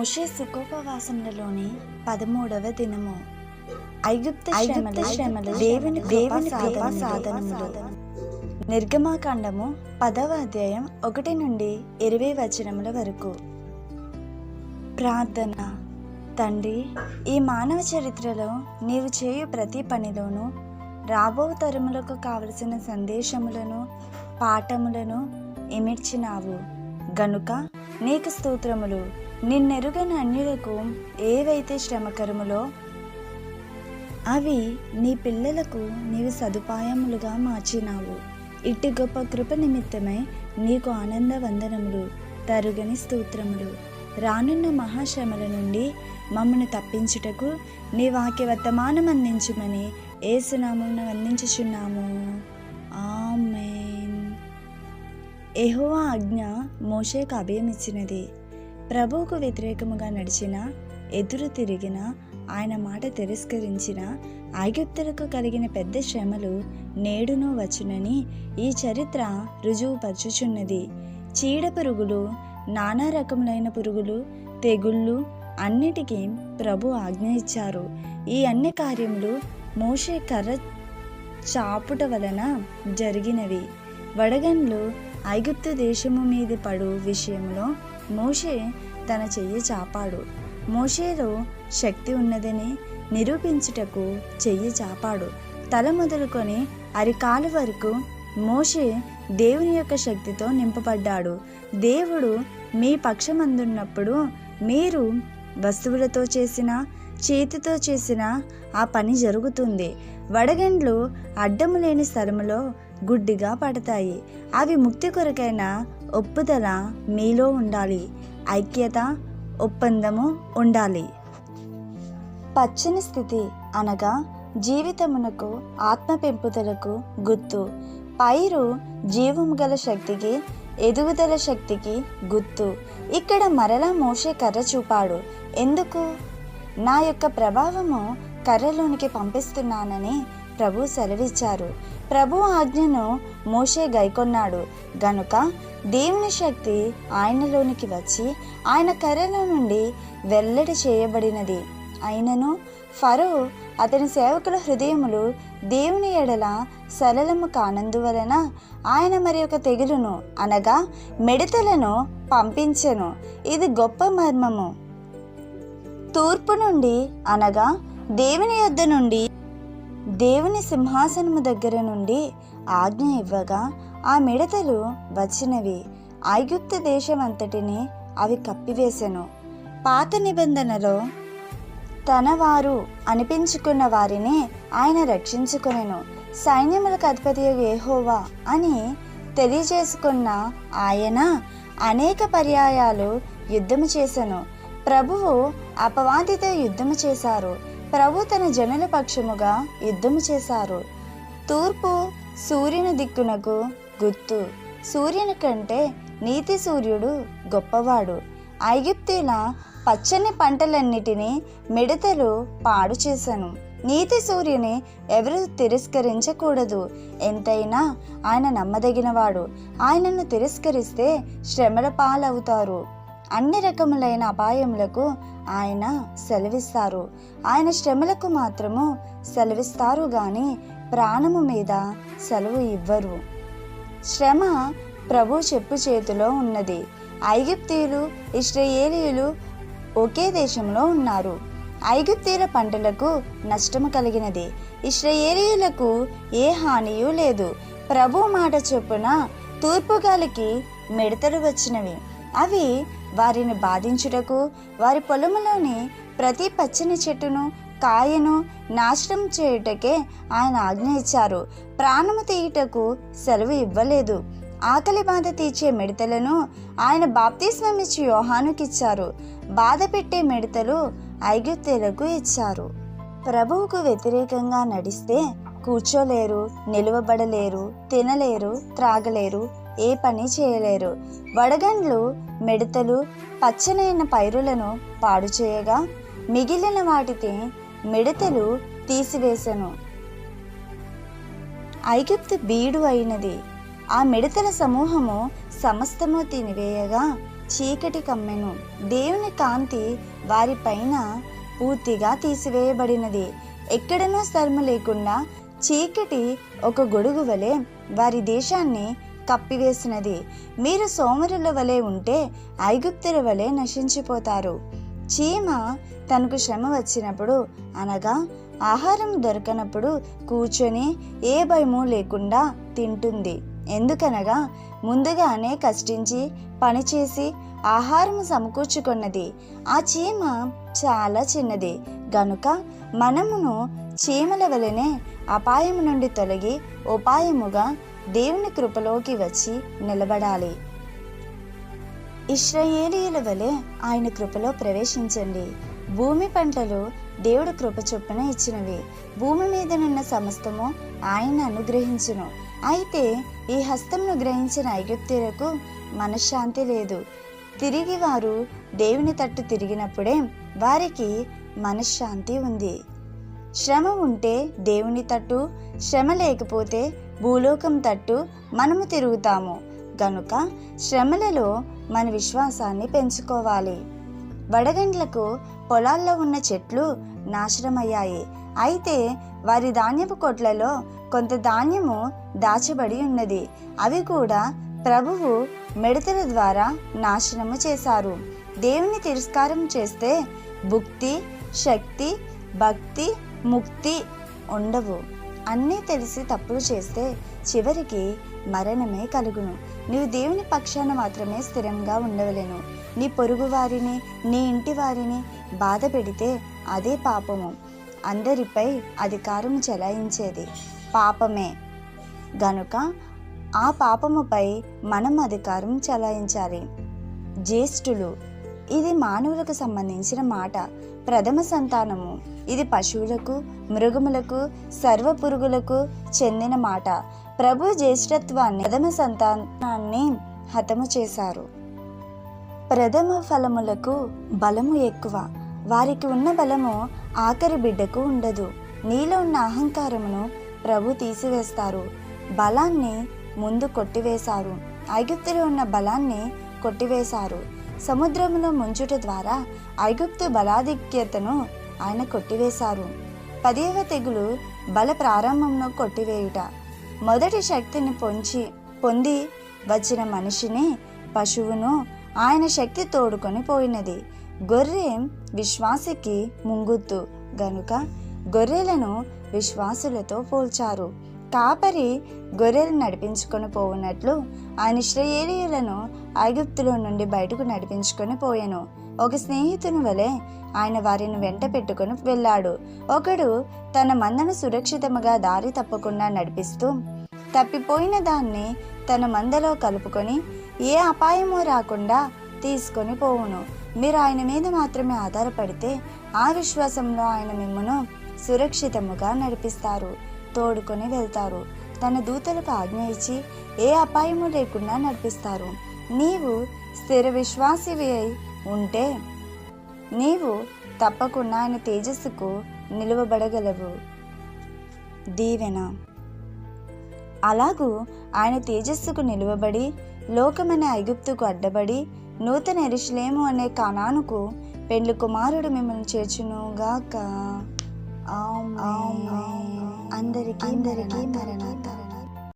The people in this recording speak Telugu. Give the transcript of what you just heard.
మోషే సుఖోపవాసములలోని పదమూడవ దినము. ఐగుప్త శ్రమలు శ్రమలు దేవుని దేవుని కృపా సాధనములు. నిర్గమాకాండము పదవ అధ్యాయం ఒకటి నుండి ఇరవై వచనముల వరకు. ప్రార్థన. తండ్రి ఈ మానవ చరిత్రలో నీవు చేయు ప్రతి పనిలోనూ రాబో తరములకు కావలసిన సందేశములను పాఠములను ఇమిడ్చినావు. గనుక నీకు స్తోత్రములు నిన్నెరుగని అన్యులకు ఏవైతే శ్రమకరములో అవి నీ పిల్లలకు నీవు సదుపాయములుగా మార్చినావు. ఇట్టి గొప్ప కృప నిమిత్తమై నీకు ఆనంద వందనములు తరుగని స్తోత్రములు. రానున్న మహాశ్రమల నుండి మమ్మను తప్పించుటకు నీ వాక్య వర్తమానం అందించుమని ఏసునామమున వందించుచున్నాము. ఆమెన్. ఎహోవా ఆజ్ఞ మోషేకు అభయమిచ్చినది. ప్రభువుకు వ్యతిరేకముగా నడిచిన ఎదురు తిరిగిన ఆయన మాట తిరస్కరించిన ఐగుప్తులకు కలిగిన పెద్ద శ్రమలు నేడును వచ్చునని ఈ చరిత్ర రుజువుపరచుచున్నది చీడ పురుగులు నానా రకములైన పురుగులు తెగుళ్ళు అన్నిటికీ ప్రభు ఆజ్ఞ ఇచ్చారు. ఈ అన్ని కార్యములు మోషే కర్ర చాపుట వలన జరిగినవి. వడగన్లు ఐగుప్తు దేశము మీద పడు విషయంలో మోషే తన చెయ్యి చాపాడు. మోషేలో శక్తి ఉన్నదని నిరూపించుటకు చెయ్యి చాపాడు. తల మొదలుకొని అరికాలు వరకు మోషే దేవుని యొక్క శక్తితో నింపబడ్డాడు. దేవుడు మీ పక్షమందున్నప్పుడు మీరు వస్తువులతో చేసిన చేతితో చేసిన ఆ పని జరుగుతుంది. వడగండ్లు అడ్డము లేని స్థలములో గుడ్డిగా పడతాయి. అవి ముక్తి కొరకైన ఒప్పుదల మీలో ఉండాలి. ఐక్యత ఒప్పందము ఉండాలి. పచ్చని స్థితి అనగా జీవితమునకు ఆత్మ పెంపుదలకు గుర్తు. పైరు జీవము గల శక్తికి ఎదుగుదల శక్తికి గుర్తు. ఇక్కడ మరలా మోషే కర్ర చూపాడు. ఎందుకు? నా యొక్క ప్రభావము కర్రలోనికి పంపిస్తున్నానని ప్రభు సెలవిచ్చారు. ప్రభు ఆజ్ఞను మోషే గైకొన్నాడు. గనుక దేవుని శక్తి ఆయనలోనికి వచ్చి ఆయన కర్రలో నుండి వెల్లడి చేయబడినది. అయినను ఫరో అతని సేవకుల హృదయములు దేవుని ఎడల సరళము కానందువలన ఆయన మరి ఒక తెగులును అనగా మిడతలను పంపించెను. ఇది గొప్ప మర్మము. తూర్పు నుండి అనగా దేవుని యొద్ద నుండి దేవుని సింహాసనము దగ్గర నుండి ఆజ్ఞ ఇవ్వగా ఆ మిడతలు వచ్చినవి. ఐగుప్తు దేశమంతటిని అవి కప్పివేశెను పాత నిబంధనలో తనవారు అనిపించుకున్న వారిని ఆయన రక్షించుకునేను. సైన్యములకు అధిపతి ఏహోవా అని తెలియజేసుకున్న ఆయన అనేక పర్యాయాలు యుద్ధము చేశాను ప్రభువు అపవాదితో యుద్ధము చేశారు. ప్రభు తన జనుల పక్షముగా యుద్ధము చేశారు. తూర్పు సూర్యుని దిక్కునకు గుర్తు సూర్యుని కంటే నీతి సూర్యుడు గొప్పవాడు. ఐగుప్తీల పచ్చని పంటలన్నిటినీ మిడతలు పాడు చేశాను నీతి సూర్యుని ఎవరు తిరస్కరించకూడదు. ఎంతైనా ఆయన నమ్మదగినవాడు. ఆయనను తిరస్కరిస్తే శ్రమల పాలవుతారు. అన్ని రకములైన అపాయములకు ఆయన సెలవిస్తారు. ఆయన శ్రమలకు మాత్రము సెలవిస్తారు గాని ప్రాణము మీద సెలవు ఇవ్వరు. శ్రమ ప్రభు చెప్పు చేతిలో ఉన్నది. ఐగుప్తీయులు ఇస్రాయేలీయులు ఒకే దేశంలో ఉన్నారు. ఐగుప్తీయుల పంటలకు నష్టము కలిగినది. ఇస్రాయేలీయులకు ఏ హానియూ లేదు. ప్రభు మాట చొప్పున తూర్పుగాలికి మిడతలు వచ్చినవి. అవి వారిని బాధించుటకు వారి పొలములోని ప్రతి పచ్చని చెట్టును కాయను నాశనం చేయుటకే ఆయన ఆజ్ఞ ఇచ్చారు. ప్రాణము తీయుటకు సెలవు ఇవ్వలేదు. ఆకలి బాధ తీర్చే మిడతలను ఆయన బాప్తిస్మమిచ్చి యోహానుకిచ్చారు. బాధ పెట్టే మిడతలు ఐగుప్తీయులకు ఇచ్చారు. ప్రభువుకు వ్యతిరేకంగా నడిస్తే కూర్చోలేరు నిలువబడలేరు తినలేరు త్రాగలేరు ఏ పని చేయలేరు. వడగండ్లు మిడతలు పచ్చనైన పైరులను పాడు చేయగా మిగిలిన వాటికి మిడతలు తీసివేశను ఐగుప్తు బీడు అయినది. ఆ మిడతల సమూహము సమస్తము తినివేయగా చీకటి కమ్మెను. దేవుని కాంతి వారిపైన పూర్తిగా తీసివేయబడినది. ఎక్కడనూ స్థలము లేకుండా చీకటి ఒక గొడుగు వలె వారి దేశాన్ని కప్పివేసినది. మీరు సోమరుల వలె ఉంటే ఐగుప్తుల వలె నశించిపోతారు. చీమ తనకు శ్రమ వచ్చినప్పుడు అనగా ఆహారం దొరకనప్పుడు కూర్చొని ఏ భయము లేకుండా తింటుంది. ఎందుకనగా ముందుగానే కష్టించి పనిచేసి ఆహారం సమకూర్చుకున్నది. ఆ చీమ చాలా చిన్నది. గనుక మనమును చీమల వలనే అపాయం నుండి తొలగి ఉపాయముగా దేవుని కృపలోకి వచ్చి నిలబడాలి. ఇష్రయేలీల వలె ఆయన కృపలో ప్రవేశించండి. భూమి పంటలు దేవుడు కృప చొప్పున ఇచ్చినవి. భూమి మీదనున్న సమస్తము ఆయన అనుగ్రహించును. అయితే ఈ హస్తంను గ్రహించిన ఐగుప్తీయులకు మనశ్శాంతి లేదు. తిరిగి వారు దేవుని తట్టు తిరిగినప్పుడే వారికి మనశ్శాంతి ఉంది. శ్రమ ఉంటే దేవుని తట్టు శ్రమ లేకపోతే భూలోకం తట్టు మనము తిరుగుతాము. గనుక శ్రమలలో మన విశ్వాసాన్ని పెంచుకోవాలి. వడగండ్లకు పొలాల్లో ఉన్న చెట్లు నాశనమయ్యాయి. అయితే వారి ధాన్యపు కొట్లలో కొంత ధాన్యము దాచబడి ఉన్నది. అవి కూడా ప్రభువు మిడతల ద్వారా నాశనము చేశారు. దేవుని తిరస్కారం చేస్తే భుక్తి శక్తి భక్తి ముక్తి ఉండవు. అన్నీ తెలిసి తప్పులు చేస్తే చివరికి మరణమే కలుగును. నీవు దేవుని పక్షాన మాత్రమే స్థిరంగా ఉండవలేను. నీ పొరుగు వారిని నీ ఇంటి వారిని బాధ పెడితే అదే పాపము. అందరిపై అధికారం చెలాయించేది పాపమే. గనుక ఆ పాపముపై మనం అధికారం చెలాయించాలి. జ్యేష్ఠులు ఇది మానవులకు సంబంధించిన మాట. ప్రథమ సంతానము. ఇది పశువులకు మృగములకు సర్వ పురుగులకు చెందిన మాట. ప్రభు జ్యేష్ఠత్వాన్ని ప్రథమ సంతానాన్ని హతము చేశారు. ప్రథమ ఫలములకు బలము ఎక్కువ. వారికి ఉన్న బలము ఆఖరి బిడ్డకు ఉండదు. నీలో ఉన్న అహంకారమును ప్రభు తీసివేస్తారు. బలాన్ని ముందు కొట్టివేశారు. ఐగుప్తులో ఉన్న బలాన్ని కొట్టివేశారు. సముద్రంలో ముంచుట ద్వారా ఐగుప్తు బలాధిక్యతను ఆయన కొట్టివేశారు. పదివ తెగులు బల ప్రారంభంను కొట్టివేయుట. మొదటి శక్తిని పొంచి పొంది వచ్చిన మనిషిని పశువును ఆయన శక్తి తోడుకొని పోయినది. గొర్రె విశ్వాసికి ముంగుత్తు గనుక గొర్రెలను విశ్వాసులతో పోల్చారు. కాపరి గొర్రెలు నడిపించుకొని పోవునట్లు ఆయన ఇశ్రాయేలీయులను ఐగుప్తులో నుండి బయటకు నడిపించుకొని పోయాను. ఒక స్నేహితుని వలె ఆయన వారిని వెంట పెట్టుకొని వెళ్ళాడు. ఒకడు తన మందను సురక్షితముగా దారి తప్పకుండా నడిపిస్తూ తప్పిపోయిన దాన్ని తన మందలో కలుపుకొని ఏ అపాయమూ రాకుండా తీసుకొని పోవును. మీరు ఆయన మీద మాత్రమే ఆధారపడితే ఆ విశ్వాసంలో ఆయన మిమ్మను సురక్షితముగా నడిపిస్తారు. తోడుకొని వెళ్తారు. తన దూతలకు ఆజ్ఞ ఇచ్చి ఏ అపాయము లేకుండా నడిపిస్తారు. నీవు స్థిర విశ్వాసివి అయి ఉంటే నీవు తప్పకుండా ఆయన తేజస్సుకు నిలువబడగలవు. దీవెన. అలాగూ ఆయన తేజస్సుకు నిలువబడి లోకమనే ఐగుప్తుకు అడ్డబడి నూతన ఎరుషులేము అనే కానానుకు పెండ్లి కుమారుడు మిమ్మల్ని చేర్చునుగాక. ఆమేన్. అందరికీ అందరికీ మరణాత